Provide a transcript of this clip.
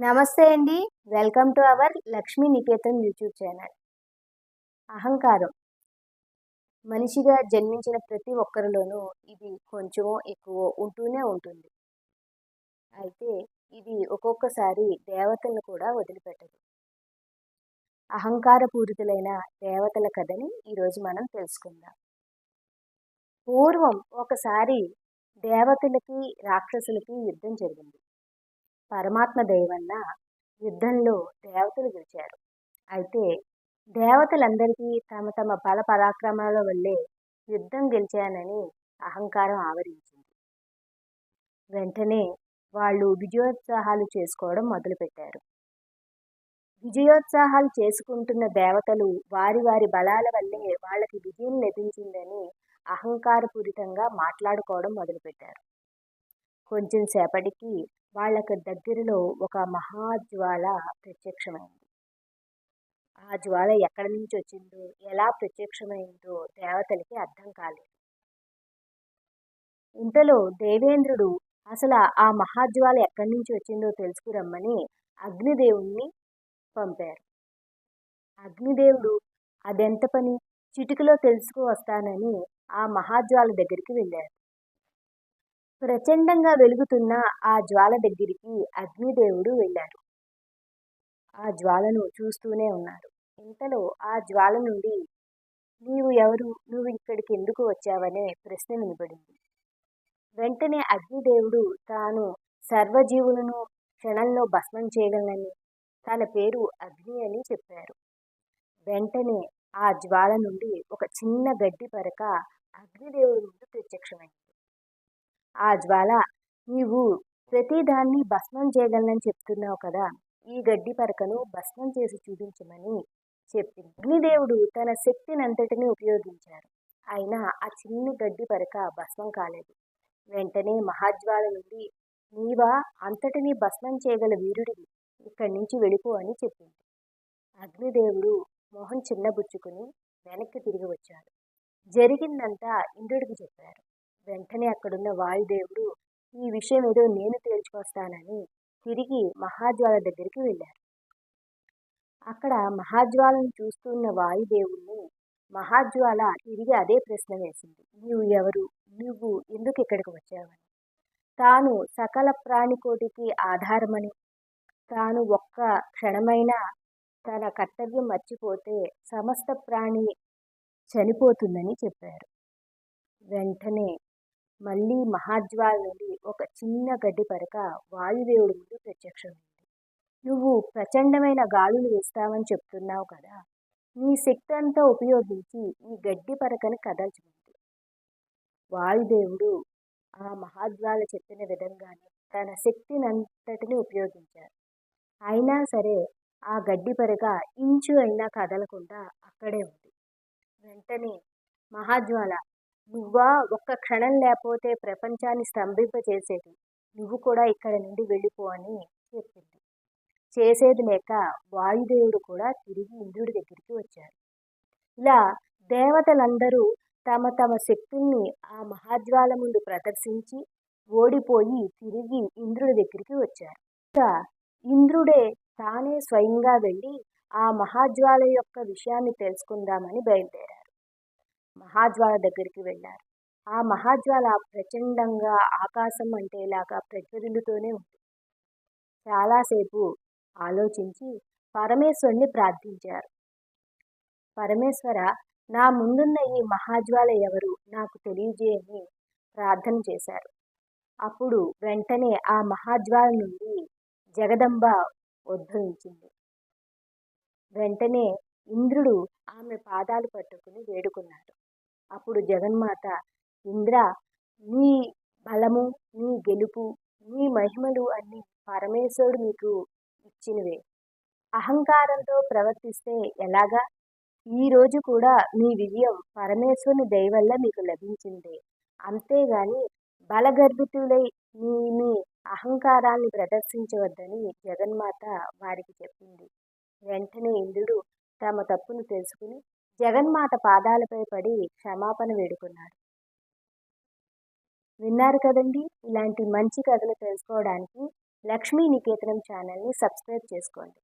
నమస్తే అండి. Welcome to our Lakshmi Niketan YouTube channel. అహంకారం. మనిషిగా జన్మించిన ప్రతి ఒక్కరిలోనూ ఇది కొంచెమో ఎక్కువ ఉంటూనే ఉంటుంది. అయితే ఇది ఒక్కొక్కసారి దేవతలను కూడా వదిలిపెట్టదు. అహంకారపూరితులైన దేవతల కథని ఈరోజు మనం తెలుసుకుందాం. పూర్వం ఒకసారి దేవతలకి రాక్షసులకి యుద్ధం జరిగింది. పరమాత్మ దయవల్ల యుద్ధంలో దేవతలు గెలిచారు. అయితే దేవతలందరికీ తమ తమ బల పరాక్రమాల వల్లే యుద్ధం గెలిచానని అహంకారం ఆవరించింది. వెంటనే వాళ్ళు విజయోత్సాహాలు చేసుకోవడం మొదలుపెట్టారు. విజయోత్సాహాలు చేసుకుంటున్న దేవతలు వారి వారి బలాల వల్లే వాళ్ళకి విజయం లభించిందని అహంకారపూరితంగా మాట్లాడుకోవడం మొదలుపెట్టారు. కొంచెం సేపటికి వాళ్ళకు దగ్గరలో ఒక మహాజ్వాల ప్రత్యక్షమైంది. ఆ జ్వాల ఎక్కడి నుంచి వచ్చిందో ఎలా ప్రత్యక్షమైందో దేవతలకి అర్థం కాలేదు. ఇంతలో దేవేంద్రుడు అసలు ఆ మహాజ్వాల ఎక్కడి నుంచి వచ్చిందో తెలుసుకురమ్మని అగ్నిదేవుణ్ణి పంపారు. అగ్నిదేవుడు అదెంత పని? చిటికలో తెలుసుకు వస్తానని ఆ మహాజ్వాల దగ్గరికి వెళ్ళారు. ప్రచండంగా వెలుగుతున్న ఆ జ్వాల దగ్గరికి అగ్నిదేవుడు వెళ్ళారు ఆ జ్వాలను చూస్తూనే ఉన్నారు. ఇంతలో ఆ జ్వాల నుండి నీవు ఎవరు? నువ్వు ఇక్కడికి ఎందుకు వచ్చావనే ప్రశ్న వినబడింది. వెంటనే అగ్నిదేవుడు తాను సర్వజీవులను క్షణంలో భస్మం చేయగలనని తన పేరు అగ్ని అని చెప్పారు. వెంటనే ఆ జ్వాల నుండి ఒక చిన్న గడ్డి పరక అగ్నిదేవుడి ముందు ప్రత్యక్షమైంది. ఆ జ్వాల నీవు ప్రతిదాన్ని భస్మం చేయగలనని చెప్తున్నావు కదా ఈ గడ్డి పరకను భస్మం చేసి చూపించమని చెప్పింది. అగ్నిదేవుడు తన శక్తిని అంతటిని ఉపయోగించారు. అయినా ఆ చిన్ని గడ్డి పరక భస్మం కాలేదు. వెంటనే మహాజ్వాల నుండి నీవా అంతటిని భస్మం చేయగల వీరుడివి ఇక్కడి నుంచి వెళ్ళిపో అని చెప్పింది. అగ్నిదేవుడు మొహం చిన్నబుచ్చుకుని వెనక్కి తిరిగి వచ్చాడు. జరిగిందంతా ఇంద్రుడికి చెప్పారు. వెంటనే అక్కడున్న వాయుదేవుడు ఈ విషయం ఏదో నేను తేల్చుకొస్తానని తిరిగి మహాజ్వాల దగ్గరికి వెళ్ళారు. అక్కడ మహాజ్వాలను చూస్తున్న వాయుదేవుణ్ణి మహాజ్వాల తిరిగి అదే ప్రశ్న వేసింది. నీవు ఎవరు? నువ్వు ఎందుకు ఇక్కడికి వచ్చావని? తాను సకల ప్రాణికోటికి ఆధారమని? తాను ఒక్క క్షణమైన తన కర్తవ్యం మర్చిపోతే సమస్త ప్రాణి చనిపోతుందని చెప్పారు. వెంటనే మళ్ళీ మహాజ్వాల నుండి ఒక చిన్న గడ్డి పరక వాయుదేవుడి ముందు ప్రత్యక్షమైంది. నువ్వు ప్రచండమైన గాలులు వేస్తావని చెప్తున్నావు కదా నీ శక్తి అంతా ఉపయోగించి ఈ గడ్డి పరకని కదల్చుకుంది వాయుదేవుడు ఆ మహాజ్వాల చెప్పిన విధంగానే తన శక్తినంతటిని ఉపయోగించారు అయినా సరే ఆ గడ్డి పరక ఇంచు అయినా కదలకుండా అక్కడే ఉంది. వెంటనే మహాజ్వాల నువ్వా ఒక్క క్షణం లేకపోతే ప్రపంచాన్ని స్తంభింపచేసేది. నువ్వు కూడా ఇక్కడ నుండి వెళ్ళిపో అని చెప్పింది. చేసేది లేక వాయుదేవుడు కూడా తిరిగి ఇంద్రుడి దగ్గరికి వచ్చారు ఇలా దేవతలందరూ తమ తమ శక్తుల్ని ఆ మహాజ్వాల ముందు ప్రదర్శించి ఓడిపోయి తిరిగి ఇంద్రుడి దగ్గరికి వచ్చారు. ఇంకా ఇంద్రుడే తానే స్వయంగా వెళ్ళి ఆ మహాజ్వాల యొక్క విషయాన్ని తెలుసుకుందామని బయలుదేరారు మహాజ్వాల దగ్గరికి వెళ్ళారు. ఆ మహాజ్వాల ప్రచండంగా ఆకాశం అంటేలాగా ప్రజ్వరిల్లుతూనే ఉంది. చాలాసేపు ఆలోచించి పరమేశ్వరుని ప్రార్థించారు. పరమేశ్వర నా ముందున్న ఈ మహాజ్వాల ఎవరు? నాకు తెలియజేయని ప్రార్థన చేశారు. అప్పుడు వెంటనే ఆ మహాజ్వాల నుండి జగదంబ ఉద్భవించింది. వెంటనే ఇంద్రుడు ఆమె పాదాలు పట్టుకుని వేడుకున్నాడు. అప్పుడు జగన్మాత ఇంద్ర నీ బలము నీ గెలుపు నీ మహిమలు అన్ని పరమేశ్వరుడు మీకు ఇచ్చినవే. అహంకారంతో ప్రవర్తిస్తే ఎలాగా? ఈరోజు కూడా మీ విజయం పరమేశ్వరుని దయవల్ల మీకు లభించిందే. అంతేగాని బలగర్భితులై మీ మీ అహంకారాన్ని ప్రదర్శించవద్దని జగన్మాత వారికి చెప్పింది. వెంటనే ఇంద్రుడు తమ తప్పును తెలుసుకుని జగన్మాత పాదాలపై పడి క్షమాపణ వేడుకున్నాడు. విన్నారు కదండి ఇలాంటి మంచి కథలు తెలుసుకోవడానికి లక్ష్మీ నికేతనం ఛానల్ని సబ్స్క్రైబ్ చేసుకోండి.